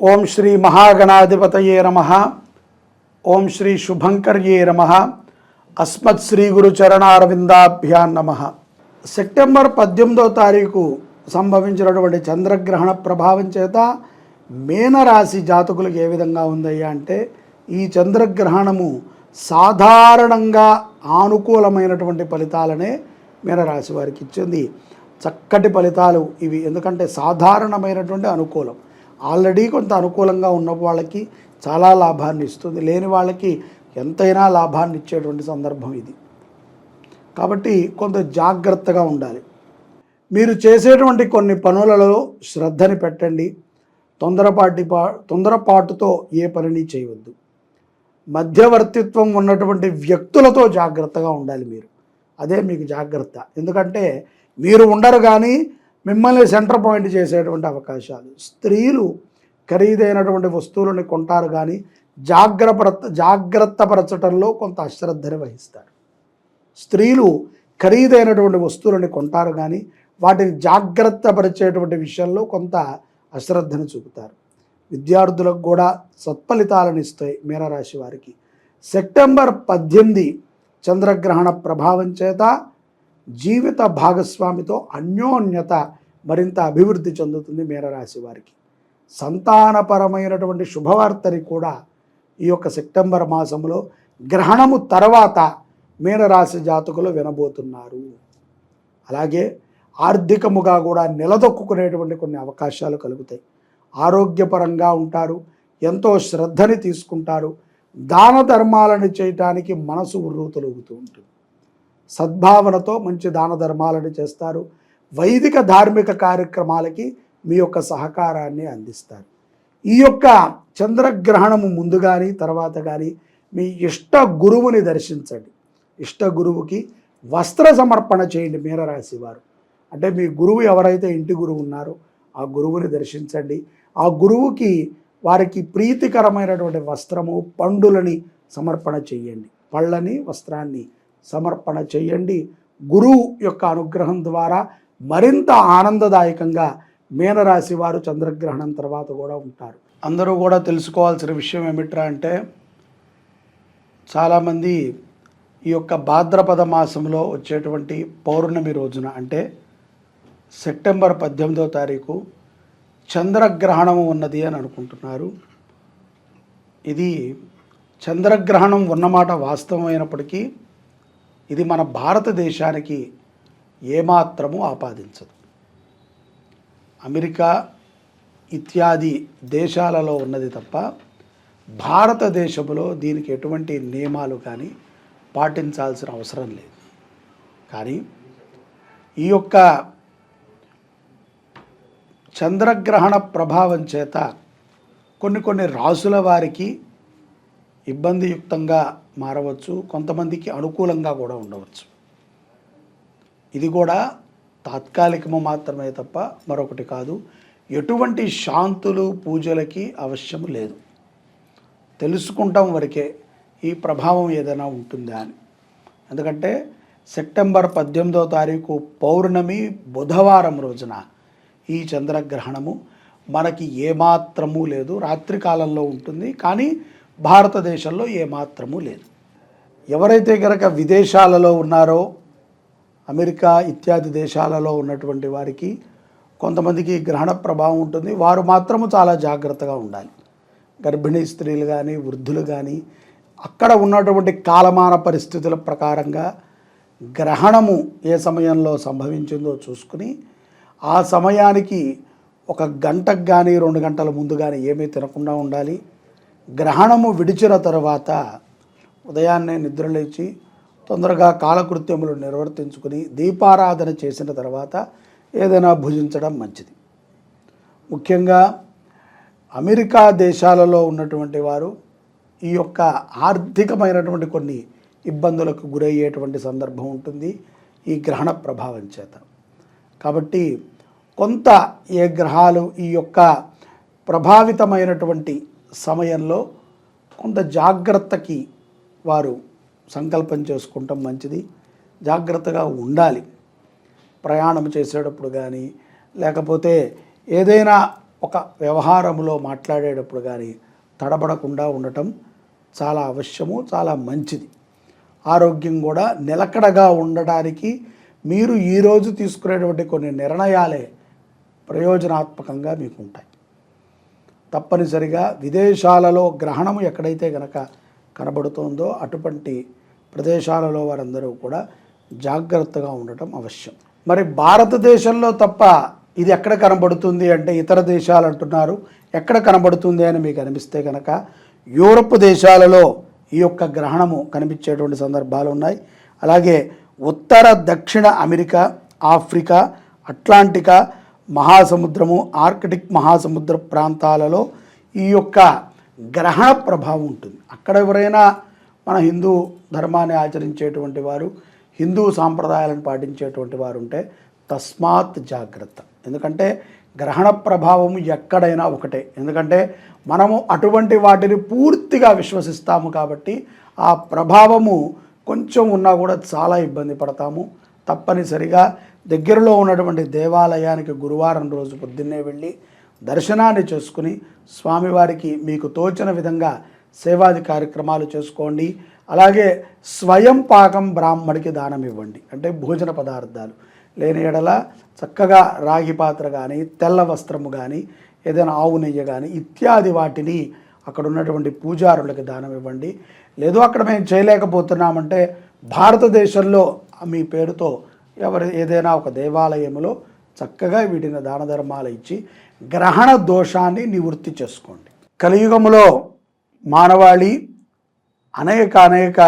ఓం శ్రీ మహాగణాధిపతయే నమ. ఓం శ్రీ శుభంకర్యే నమ. అస్మత్ శ్రీ గురు చరణారవిందాభ్యాన్ నమ. సెప్టెంబర్ పద్దెనిమిదో తారీఖు సంభవించినటువంటి చంద్రగ్రహణ ప్రభావం చేత మేనరాశి జాతకులకు ఏ విధంగా ఉందయ్యా అంటే ఈ చంద్రగ్రహణము సాధారణంగా ఆనుకూలమైనటువంటి ఫలితాలనే మీనరాశి వారికి ఇచ్చింది. చక్కటి ఫలితాలు ఇవి. ఎందుకంటే సాధారణమైనటువంటి అనుకూలం. ఆల్రెడీ కొంత అనుకూలంగా ఉన్న వాళ్ళకి చాలా లాభాన్ని ఇస్తుంది. లేని వాళ్ళకి ఎంతైనా లాభాన్ని ఇచ్చేటువంటి సందర్భం ఇది. కాబట్టి కొంత జాగ్రత్తగా ఉండాలి. మీరు చేసేటువంటి కొన్ని పనులలో శ్రద్ధని పెట్టండి. తొందరపాటి పా తొందరపాటుతో ఏ పనిని చేయవద్దు. మధ్యవర్తిత్వం ఉన్నటువంటి వ్యక్తులతో జాగ్రత్తగా ఉండాలి మీరు. అదే మీకు జాగ్రత్త. ఎందుకంటే మీరు ఉండరు కానీ మిమ్మల్ని సెంటర్ పాయింట్ చేసేటువంటి అవకాశాలు. స్త్రీలు ఖరీదైనటువంటి వస్తువులను కొంటారు కానీ జాగ్రత్త జాగ్రత్తపరచటంలో కొంత అశ్రద్ధని వహిస్తారు. స్త్రీలు ఖరీదైనటువంటి వస్తువులను కొంటారు కానీ వాటిని జాగ్రత్తపరిచేటువంటి విషయంలో కొంత అశ్రద్ధను చూపుతారు. విద్యార్థులకు కూడా సత్ఫలితాలను ఇస్తాయి మీనరాశి వారికి. సెప్టెంబర్ పద్దెనిమిది చంద్రగ్రహణ ప్రభావం చేత జీవిత భాగస్వామితో అన్యోన్యత మరింత అభివృద్ధి చెందుతుంది మీనరాశి వారికి. సంతానపరమైనటువంటి శుభవార్తని కూడా ఈ యొక్క సెప్టెంబర్ మాసంలో గ్రహణము తర్వాత మీనరాశి జాతకులు వినబోతున్నారు. అలాగే ఆర్థికముగా కూడా నిలదొక్కునేటువంటి కొన్ని అవకాశాలు కలుగుతాయి. ఆరోగ్యపరంగా ఉంటారు ఎంతో శ్రద్ధని తీసుకుంటారు దాన ధర్మాలను చేయటానికి మనసు ఉర్రూతలుగుతూ ఉంటుంది. సద్భావనతో మంచి దాన ధర్మాలను చేస్తారు. వైదిక ధార్మిక కార్యక్రమాలకి మీ యొక్క సహకారాన్ని అందిస్తారు. ఈ యొక్క చంద్రగ్రహణము ముందు కానీ తర్వాత కానీ మీ ఇష్ట గురువుని దర్శించండి. ఇష్ట గురువుకి వస్త్ర సమర్పణ చేయండి మీనరాశి వారు. అంటే మీ గురువు ఎవరైతే ఇంటి గురువు ఉన్నారో ఆ గురువుని దర్శించండి. ఆ గురువుకి వారికి ప్రీతికరమైనటువంటి వస్త్రము పండులని సమర్పణ చేయండి. పళ్ళని వస్త్రాన్ని సమర్పణ చేయండి. గురువు యొక్క అనుగ్రహం ద్వారా మరింత ఆనందదాయకంగా మీనరాశి వారు చంద్రగ్రహణం తర్వాత కూడా ఉంటారు. అందరూ కూడా తెలుసుకోవాల్సిన విషయం ఏమిట్రా అంటే చాలామంది ఈ యొక్క భాద్రపద మాసంలో వచ్చేటువంటి పౌర్ణమి రోజున అంటే సెప్టెంబర్ పద్దెనిమిదో తారీఖు చంద్రగ్రహణం ఉన్నది అని అనుకుంటున్నారు. ఇది చంద్రగ్రహణం ఉన్నమాట వాస్తవమైనప్పటికీ ఇది మన భారతదేశానికి ఏమాత్రము ఆపాదించదు. అమెరికా ఇత్యాది దేశాలలో ఉన్నది తప్ప భారతదేశంలో దీనికి ఎటువంటి నియమాలు కానీ పాటించాల్సిన అవసరం లేదు. కానీ ఈ యొక్క చంద్రగ్రహణ ప్రభావం చేత కొన్ని కొన్ని రాసుల వారికి ఇబ్బందియుక్తంగా మారవచ్చు కొంతమందికి అనుకూలంగా కూడా ఉండవచ్చు. ఇది కూడా తాత్కాలికము మాత్రమే తప్ప మరొకటి కాదు. ఎటువంటి శాంతులు పూజలకి అవశ్యము లేదు. తెలుసుకుంటాం వరకే ఈ ప్రభావం ఏదైనా ఉంటుందా అని. ఎందుకంటే సెప్టెంబర్ పద్దెనిమిదో తారీఖు పౌర్ణమి బుధవారం రోజున ఈ చంద్రగ్రహణము మనకి ఏమాత్రము లేదు. రాత్రి కాలంలో ఉంటుంది. కానీ భారతదేశంలో ఏమాత్రము లేదు. ఎవరైతే కనుక విదేశాలలో ఉన్నారో అమెరికా ఇత్యాది దేశాలలో ఉన్నటువంటి వారికి కొంతమందికి గ్రహణ ప్రభావం ఉంటుంది. వారు మాత్రము చాలా జాగ్రత్తగా ఉండాలి. గర్భిణీ స్త్రీలు కానీ వృద్ధులు కానీ అక్కడ ఉన్నటువంటి కాలమాన పరిస్థితుల ప్రకారంగా గ్రహణము ఏ సమయంలో సంభవించిందో చూసుకుని ఆ సమయానికి ఒక గంటకు కానీ రెండు గంటల ముందు కానీ ఏమీ తినకుండా ఉండాలి. గ్రహణము విడిచిన తర్వాత ఉదయాన్నే నిద్రలేచి తొందరగా కాలకృత్యములు నిర్వర్తించుకుని దీపారాధన చేసిన తర్వాత ఏదైనా భుజించడం మంచిది. ముఖ్యంగా అమెరికా దేశాలలో ఉన్నటువంటి వారు ఈ యొక్క ఆర్థికమైనటువంటి కొన్ని ఇబ్బందులకు గురయ్యేటువంటి సందర్భం ఉంటుంది ఈ గ్రహణ ప్రభావం చేత. కాబట్టి కొంత ఏ గ్రహాలు ఈ యొక్క ప్రభావితమైనటువంటి సమయంలో కొంత జాగ్రత్తకి వారు సంకల్పం చేసుకుంటాం మంచిది. జాగ్రత్తగా ఉండాలి. ప్రయాణం చేసేటప్పుడు కానీ లేకపోతే ఏదైనా ఒక వ్యవహారంలో మాట్లాడేటప్పుడు కానీ తడబడకుండా ఉండటం చాలా అవశ్యము చాలా మంచిది. ఆరోగ్యం కూడా నిలకడగా ఉండడానికి మీరు ఈరోజు తీసుకునేటువంటి కొన్ని నిర్ణయాలే ప్రయోజనాత్మకంగా మీకు ఉంటాయి తప్పనిసరిగా విదేశాలలో గ్రహణము ఎక్కడైతే గనక కనబడుతోందో అటువంటి ప్రదేశాలలో వారందరూ కూడా జాగ్రత్తగా ఉండటం అవశ్యం. మరి భారతదేశంలో తప్ప ఇది ఎక్కడ కనబడుతుంది అంటే ఇతర దేశాలు అంటున్నారు. ఎక్కడ కనబడుతుంది అని మీకు అనిపిస్తే కనుక యూరప్ దేశాలలో ఈ యొక్క గ్రహణము కనిపించేటువంటి సందర్భాలు ఉన్నాయి. అలాగే ఉత్తర దక్షిణ అమెరికా ఆఫ్రికా అట్లాంటికా మహాసముద్రము ఆర్కిటిక్ మహాసముద్ర ప్రాంతాలలో ఈ యొక్క గ్రహణ ప్రభావం ఉంటుంది. అక్కడ ఎవరైనా మన హిందూ ధర్మాన్ని ఆచరించేటువంటి వారు హిందూ సాంప్రదాయాలను పాటించేటువంటి వారు ఉంటే తస్మాత్ జాగ్రత్త. ఎందుకంటే గ్రహణ ప్రభావం ఎక్కడైనా ఒకటే. ఎందుకంటే మనము అటువంటి వాటిని పూర్తిగా విశ్వసిస్తాము కాబట్టి ఆ ప్రభావము కొంచెం ఉన్నా కూడా చాలా ఇబ్బంది పడతాము. తప్పనిసరిగా దగ్గరలో ఉన్నటువంటి దేవాలయానికి గురువారం రోజు పొద్దున్నే వెళ్ళి దర్శనాన్ని చేసుకుని స్వామివారికి మీకు తోచిన విధంగా సేవాది కార్యక్రమాలు చేసుకోండి. అలాగే స్వయం పాకం బ్రాహ్మడికి దానం ఇవ్వండి. అంటే భోజన పదార్థాలు. లేని ఎడల చక్కగా రాగి పాత్ర కానీ తెల్ల వస్త్రము కానీ ఏదైనా ఆవు నెయ్యి కానీ ఇత్యాది వాటిని అక్కడ ఉన్నటువంటి పూజారులకి దానం ఇవ్వండి. లేదు అక్కడ మేము చేయలేకపోతున్నామంటే భారతదేశంలో మీ పేరుతో ఎవరు ఏదైనా ఒక దేవాలయంలో చక్కగా వీటిని దాన ధర్మాలు ఇచ్చి గ్రహణ దోషాన్ని నివృత్తి చేసుకోండి. కలియుగంలో మానవాళి అనేక అనేక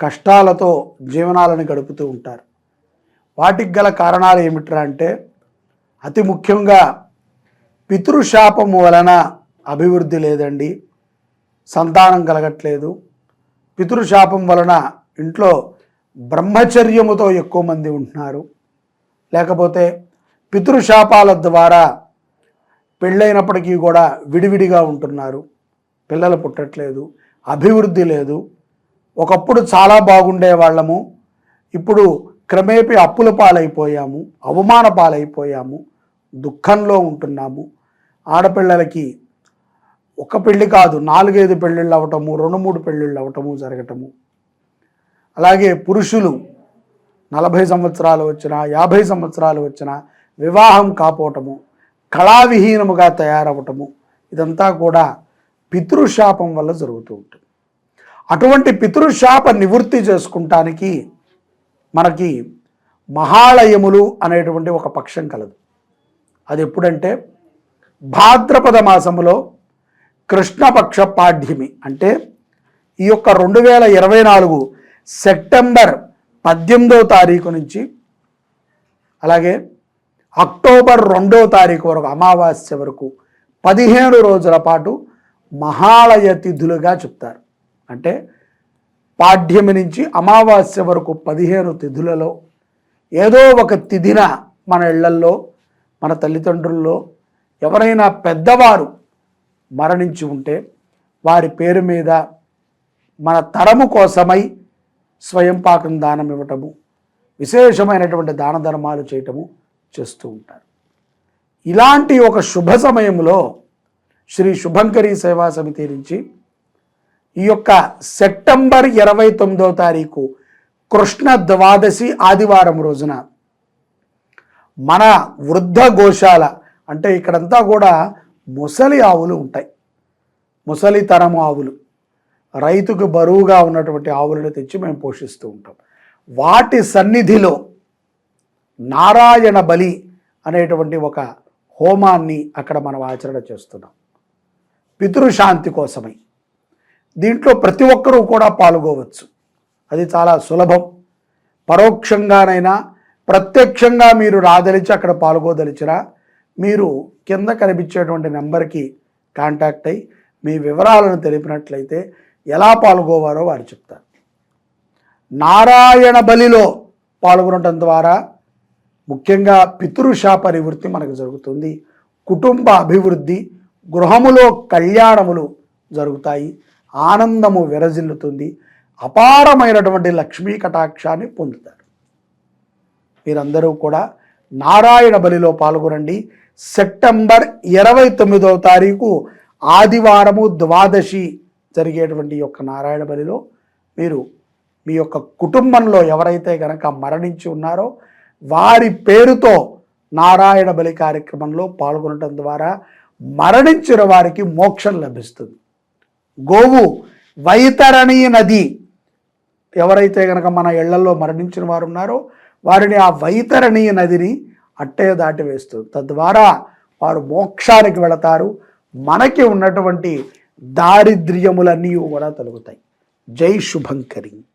కష్టాలతో జీవనాలను గడుపుతూ ఉంటారు. వాటికి గల కారణాలు ఏమిట్రా అంటే అతి ముఖ్యంగా పితృశాపము వలన అభివృద్ధి లేదండి. సంతానం కలగట్లేదు. పితృశాపం వలన ఇంట్లో బ్రహ్మచర్యముతో ఎక్కువ మంది ఉంటున్నారు. లేకపోతే పితృశాపాల ద్వారా పెళ్ళైనప్పటికీ కూడా విడివిడిగా ఉంటున్నారు. పిల్లలు పుట్టట్లేదు అభివృద్ధి లేదు. ఒకప్పుడు చాలా బాగుండే వాళ్ళము. ఇప్పుడు క్రమేపీ అప్పుల పాలైపోయాము అవమాన పాలైపోయాము దుఃఖంలో ఉంటున్నాము. ఆడపిల్లలకి ఒక పెళ్ళి కాదు నాలుగైదు పెళ్ళిళ్ళు అవ్వటము రెండు మూడు పెళ్ళిళ్ళు అవటము జరగటము. అలాగే పురుషులు నలభై సంవత్సరాలు వచ్చిన యాభై సంవత్సరాలు వచ్చిన వివాహం కాపోవటము కళావిహీనముగా తయారవటము ఇదంతా కూడా పితృశాపం వల్ల జరుగుతూ ఉంటుంది. అటువంటి పితృశాప నివృత్తి చేసుకుంటానికి మనకి మహాలయములు అనేటువంటి ఒక పక్షం కలదు. అది ఎప్పుడంటే భాద్రపద మాసములో కృష్ణపక్ష పాఠ్యమి అంటే ఈ యొక్క రెండు వేల ఇరవై నాలుగు సెప్టెంబర్ పద్దెనిమిదో తారీఖు నుంచి అలాగే అక్టోబర్ రెండో తారీఖు వరకు అమావాస్య వరకు పదిహేను రోజుల పాటు మహాలయ తిథులుగా చెప్తారు. అంటే పాఠ్యమి నుంచి అమావాస్య వరకు పదిహేను తిథులలో ఏదో ఒక తిథిన మన ఇళ్ళల్లో మన తల్లిదండ్రుల్లో ఎవరైనా పెద్దవారు మరణించి ఉంటే వారి పేరు మీద మన తరము కోసమై స్వయం పాకం దానం ఇవ్వటము విశేషమైనటువంటి దాన ధర్మాలు చేయటము చేస్తూ ఉంటారు. ఇలాంటి ఒక శుభ సమయంలో శ్రీ శుభంకరి సేవా సమితి నుంచి ఈ యొక్క సెప్టెంబర్ ఇరవై తొమ్మిదో తారీఖు కృష్ణ ద్వాదశి ఆదివారం రోజున మన వృద్ధ గోశాల అంటే ఇక్కడంతా కూడా ముసలి ఆవులు ఉంటాయి. ముసలితరము ఆవులు. రైతుకు బరువుగా ఉన్నటువంటి ఆవులను తెచ్చి మేము పోషిస్తూ ఉంటాం. వాటి సన్నిధిలో నారాయణ బలి అనేటువంటి ఒక హోమాన్ని అక్కడ మనం ఆచరణ చేస్తున్నాం. పితృశాంతి కోసమై. దీంట్లో ప్రతి ఒక్కరూ కూడా పాల్గొవచ్చు. అది చాలా సులభం. పరోక్షంగానైనా ప్రత్యక్షంగా మీరు రాదలిచి అక్కడ పాల్గొదలిచినా మీరు కింద కనిపించేటువంటి నెంబర్కి కాంటాక్ట్ అయ్యి మీ వివరాలను తెలిపినట్లయితే ఎలా పాల్గొవారో వారు చెప్తారు. నారాయణ బలిలో పాల్గొనటం ద్వారా ముఖ్యంగా పితృశాప నివృత్తి మనకు జరుగుతుంది. కుటుంబ అభివృద్ధి గృహములో కళ్యాణములు జరుగుతాయి. ఆనందము విరజిల్లుతుంది. అపారమైనటువంటి లక్ష్మీ కటాక్షాన్ని పొందుతారు. మీరందరూ కూడా నారాయణ బలిలో పాల్గొనండి. సెప్టెంబర్ ఇరవై తొమ్మిదవ తారీఖు ఆదివారము ద్వాదశి జరిగేటువంటి ఈ యొక్క నారాయణ బలిలో మీరు మీ యొక్క కుటుంబంలో ఎవరైతే కనుక మరణించి ఉన్నారో వారి పేరుతో నారాయణ బలి కార్యక్రమంలో పాల్గొనడం ద్వారా మరణించిన వారికి మోక్షం లభిస్తుంది. గోవు వైతరణి నది ఎవరైతే కనుక మన ఇళ్ళలో మరణించిన వారు ఉన్నారో వారిని ఆ వైతరణీయ నదిని అట్టే దాటి వేస్తుంది. తద్వారా వారు మోక్షానికి వెళతారు. మనకి ఉన్నటువంటి దారిద్ర్యములన్నీ కూడా తొలగుతాయి. జై శుభంకరి.